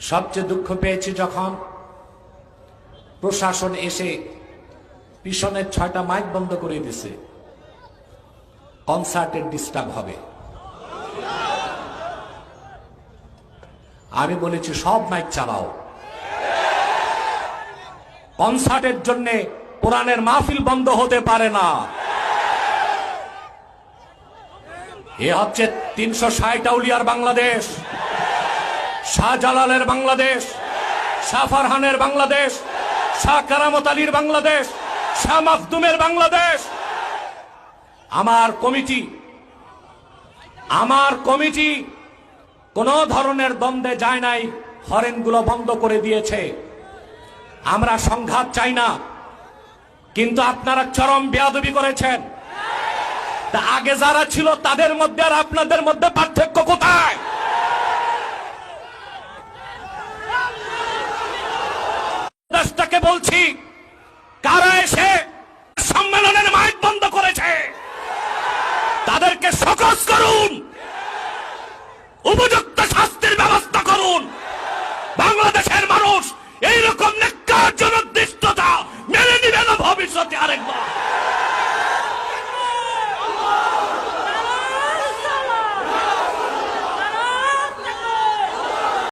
সবচেয়ে দুঃখ পেয়েছি যখন প্রশাসন এসে পিছনের ছয়টা মাইক বন্ধ করে দিছে কনসার্টের ডিস্টার্ব হবে। আমি বলেছি, সব মাইক চালাও। কনসার্টের জন্য কোরআনের মাহফিল বন্ধ হতে পারে না। এ হচ্ছে তিনশো ষাট আউলিয়ার বাংলাদেশ। শাহজালালের বাংলাদেশ শাহ ফারহানের বাংলাদেশ, শাহ কারামত আলীর বাংলাদেশ, শাহ মাখদুমের বাংলাদেশ। আমার কমিটি আমার কমিটি কোন ধরনের দ্বন্দ্বে যায় নাই, হরেনগুলো বন্ধ করে দিয়েছে। আমরা সংঘাত চাই না, কিন্তু আপনারা চরম বেয়াদবি করেছেন। আগে যারা ছিল, তাদের মধ্যে আর আপনাদের মধ্যে পার্থক্য কোথায়? কারা এসে সম্মেলনের মাইক বন্ধ করেছে? তাদেরকে সকস করুন। উপযুক্ত শাস্তির ব্যবস্থা করুন। বাংলাদেশের মানুষ এইরকম নিকাজনক দৃষ্টতা মেনে নিবে না ভবিষ্যতে আরেকবার।